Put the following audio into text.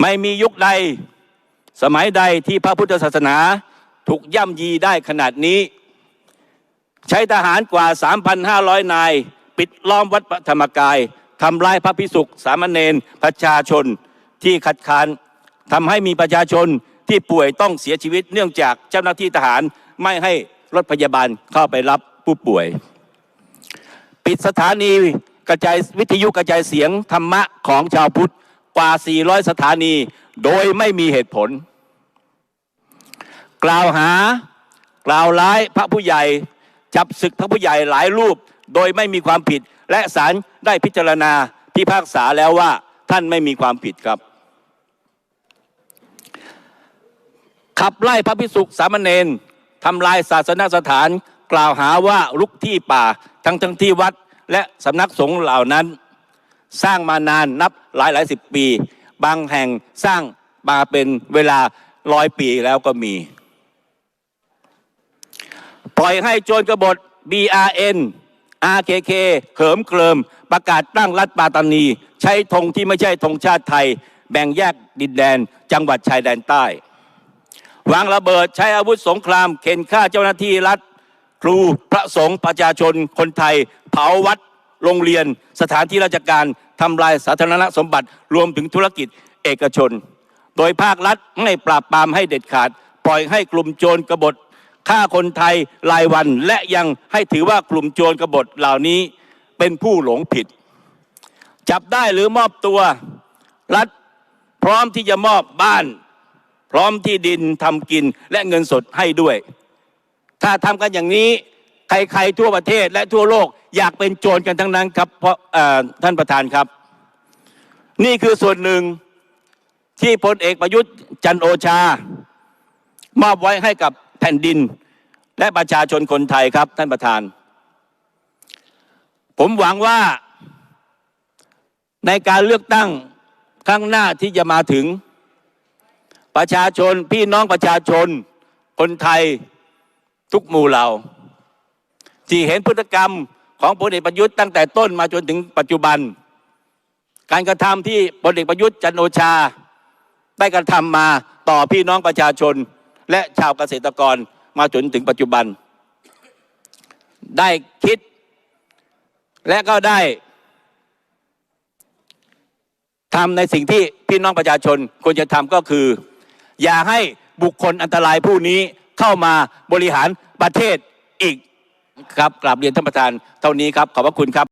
ไม่มียุคใด สมัยใดที่พระพุทธศาสนาถูกย่ำยีได้ขนาดนี้ ใช้ทหารกว่า 3,500 นาย ปิดล้อมวัดพระธรรมกายทำร้ายพระพิสุกสามเณรประชาชนที่ขัดขานทำให้มีประชาชนที่ป่วยต้องเสียชีวิตเนื่องจากเจ้าหน้าที่ทหารไม่ให้รถพยาบาลเข้าไปรับผู้ป่วย ปิดสถานีกระจายวิทยุกระจายเสียงธรรมะของชาวพุทธ กว่า 400 สถานี โดยไม่มีเหตุผล กล่าวหากล่าวร้ายพระผู้ใหญ่ จับศึกพระผู้ใหญ่หลายรูป โดยไม่มีความผิด และศาลได้พิจารณาพิพากษาแล้วว่าท่านไม่มีความผิดครับ ขับไล่พระพิสุกสามเณรทำลายศาสนสถาน กล่าวหาว่าลุกที่ป่า ทั้งทั้งที่วัดและสำนักสงฆ์เหล่านั้น สร้างมานานนับหลายหลายสิบปี บางแห่งสร้างมาเป็นเวลาร้อยปีแล้วก็มี ปล่อยให้โจรกบฏ BRN RKK เหิมเกริม ประกาศตั้งรัฐปาตานี ใช้ธงที่ไม่ใช่ธงชาติไทย แบ่งแยกดินแดน จังหวัดชายแดนใต้ วางระเบิดใช้อาวุธสงคราม เข็นฆ่าเจ้าหน้าที่รัฐ ครูพระสงฆ์ประชาชนคนไทย เผาวัด โรงเรียน สถานที่ราชการทำลายสาธารณสมบัติรวมถึงธุรกิจเอกชน โดยภาครัฐไม่ปราบปรามให้เด็ดขาด ปล่อยให้กลุ่มโจรกบฏฆ่าคนไทยรายวันและยังให้ถือว่ากลุ่มโจรกบฏเหล่านี้เป็นผู้หลงผิด จับได้หรือมอบตัวรัฐพร้อมที่จะมอบบ้าน พร้อมที่ดินทำกินและเงินสดให้ด้วย ถ้าทำกันอย่างนี้ใครๆทั่วประเทศและทั่วโลก อยากเป็นโจรกันทั้งนั้นครับเพราะท่านประธานครับ นี่คือส่วนหนึ่งที่พลเอกประยุทธ์จันโอชามอบไว้ให้กับแผ่นดิน และประชาชนคนไทยครับท่านประธาน ผมหวังว่าในการเลือกตั้งครั้งหน้าที่จะมาถึง ประชาชนพี่น้องประชาชน คนไทยทุกหมู่เหล่า ที่เห็นพฤติกรรม ของพลเอกประยุทธ์ตั้งแต่ต้นมาจนถึงปัจจุบัน การกระทำที่พลเอกประยุทธ์จันโอชา ได้กระทำมาต่อพี่น้องประชาชน และชาวเกษตรกรมาจนถึงปัจจุบัน ได้คิด และก็ได้ทำในสิ่งที่พี่น้องประชาชนควรจะทำก็คือ อย่าให้บุคคลอันตรายผู้นี้เข้ามาบริหารประเทศอีก ครับกราบเรียนท่านประธานเท่านี้ครับขอบพระคุณครับ